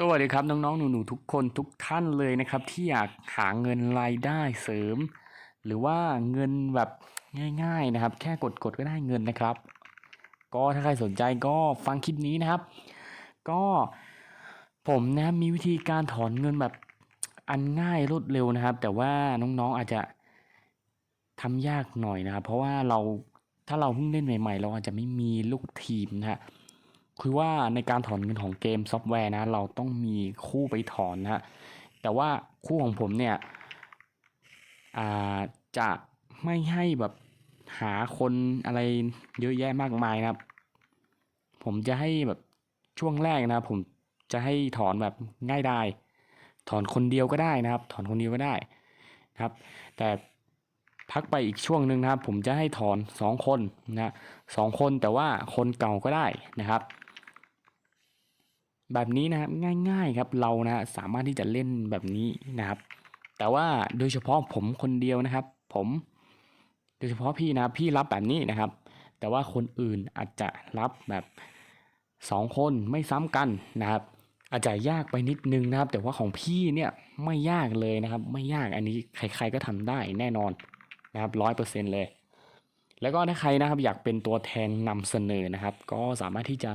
สวัสดีครับน้องๆหนูๆทุกคนทุกท่านเลยนะครับ ที่อยากหาเงินรายได้เสริม หรือว่าเงินแบบง่าย ๆนะครับ แค่กดๆก็ได้เงินนะครับ ก็ถ้าใครสนใจก็ฟังคลิปนี้นะครับ ก็ผมนะครับมีวิธีการถอนเงินแบบอันง่ายรวดเร็วนะครับ แต่ว่าน้องๆอาจจะทำยากหน่อยนะครับ เพราะว่าเราถ้าเราเพิ่งเล่นใหม่ ๆ เราอาจจะไม่มีลูกทีมนะฮะ คือว่าในการถอนเงินของเกมซอฟต์แวร์นะ เราต้องมีคู่ไปถอนนะแต่ว่าคู่ของผมเนี่ยจะไม่ให้แบบหาคนอะไรเยอะแยะมากมายนะครับ ผมจะให้แบบช่วงแรกนะผมจะให้ถอนแบบง่ายได้ถอนคนเดียวก็ได้นะครับ ถอนคนเดียวก็ได้นะครับ แต่พักไปอีกช่วงหนึ่งนะครับ ผมจะให้ถอนสองคนนะสองคนแต่ว่าคนเก่าก็ได้นะครับ แบบนี้นะครับง่ายๆครับเรานะสามารถที่จะเล่นแบบนี้นะครับ แต่ว่าโดยเฉพาะผมคนเดียวนะครับ ผมโดยเฉพาะพี่นะพี่รับแบบนี้นะครับ แต่ว่าคนอื่นอาจจะรับแบบสองคนไม่ซ้ำกันนะครับ อาจจะยากไปนิดนึงนะครับ แต่ว่าของพี่เนี่ยไม่ยากเลยนะครับ ไม่ยากอันนี้ใครๆก็ทำได้แน่นอนนะครับร้อยเปอร์เซ็นเลย แล้วก็ถ้าใครนะครับอยากเป็นตัวแทนนำเสนอนะครับ ก็สามารถที่จะ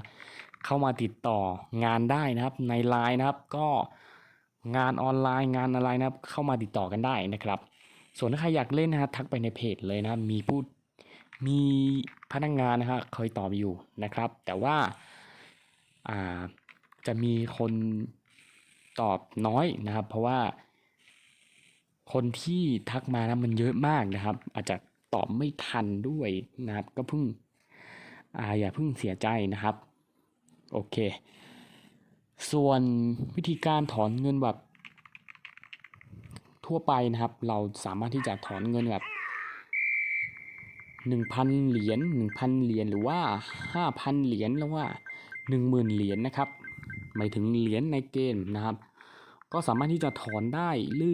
เข้ามาติดต่องานได้นะครับ ในไลน์นะครับ ก็งานออนไลน์งานอะไรนะครับ เข้ามาติดต่อกันได้นะครับ ส่วนถ้าใครอยากเล่นนะครับทักไปในเพจเลยนะครับ มีผู้มีพนักงานนะครับคอยตอบอยู่นะครับ แต่ว่าอ่าจะมีคนตอบน้อยนะครับ เพราะว่าคนที่ทักมานะมันเยอะมากนะครับ อาจจะตอบไม่ทันด้วยนะครับ ก็เพิ่งอ่าอย่าเพิ่งเสียใจนะครับ โอเค ส่วนวิธีการถอนเงินแบบ ทั่วไปนะครับ เราสามารถที่จะถอนเงินแบบหนึ่งพันเหรียญหนึ่งพันเหรียญหรือว่าห้าพันเหรียญแล้วว่าหนึ่งหมื่นเหรียญนะครับหมายถึงเหรียญในเกมนะครับ ก็สามารถที่จะถอนได้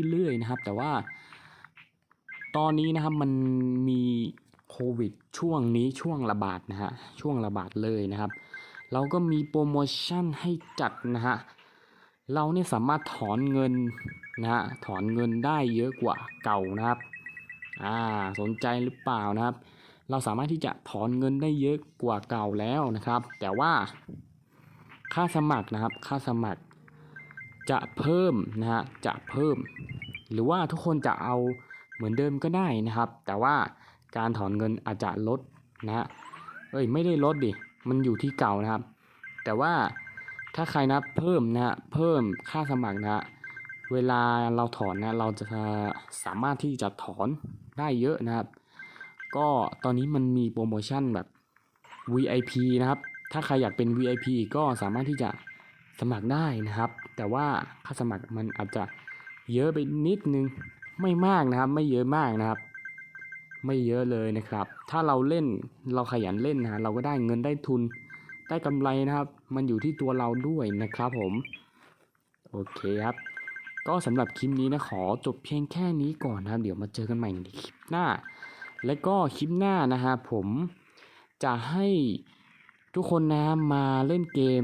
เรื่อยๆนะครับ แต่ว่า ตอนนี้นะครับมันมีโควิดช่วงนี้ช่วงระบาดนะฮะช่วงระบาดเลยนะครับ เราก็มีโปรโมชั่นให้จัดนะฮะ เราเนี่ยสามารถถอนเงินนะฮะ ถอนเงินได้เยอะกว่าเก่านะครับ อ่า สนใจหรือเปล่านะครับ เราสามารถที่จะถอนเงินได้เยอะกว่าเก่าแล้วนะครับ แต่ว่าค่าสมัครนะครับ ค่าสมัครจะเพิ่มนะฮะ จะเพิ่ม หรือว่าทุกคนจะเอาเหมือนเดิมก็ได้นะครับ แต่ว่าการถอนเงินอาจจะลดนะฮะ เอ้ย ไม่ได้ลดดิ มันอยู่ที่เก่านะครับ แต่ว่าถ้าใครนะเพิ่มนะฮะเพิ่มค่าสมัครนะฮะเวลาเราถอนนะเราจะสามารถที่จะถอนได้เยอะนะครับ ก็ตอนนี้มันมีโปรโมชั่นแบบ VIP นะครับ ถ้าใครอยากเป็น VIP ก็สามารถที่จะสมัครได้นะครับ แต่ว่าค่าสมัครมันอาจจะเยอะไปนิดนึงไม่มากนะครับ ไม่เยอะมากนะครับ ไม่เยอะเลยนะครับ ถ้าเราเล่นเราขยันเล่นนะเราก็ได้เงินได้ทุนได้กำไรนะครับ มันอยู่ที่ตัวเราด้วยนะครับผม โอเคครับ ก็สำหรับคลิปนี้นะขอจบเพียงแค่นี้ก่อนนะครับ เดี๋ยวมาเจอกันใหม่ในคลิปหน้า และก็คลิปหน้านะฮะผมจะให้ทุกคนนะมาเล่นเกม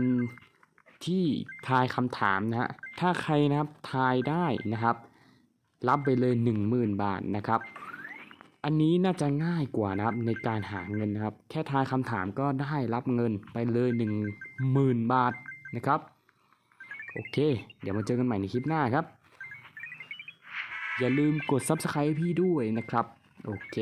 ที่ทายคำถามนะฮะ ถ้าใครนะครับทายได้นะครับ รับไปเลย 10,000 บาทนะครับ อันนี้น่าจะง่ายกว่านะครับในการหาเงินนะครับ แค่ทายคำถามก็ได้รับเงินไปเลย 10,000 บาทนะครับ โอเค เดี๋ยวมาเจอกันใหม่ในคลิปหน้าครับ อย่าลืมกด Subscribe พี่ด้วยนะครับ โอเค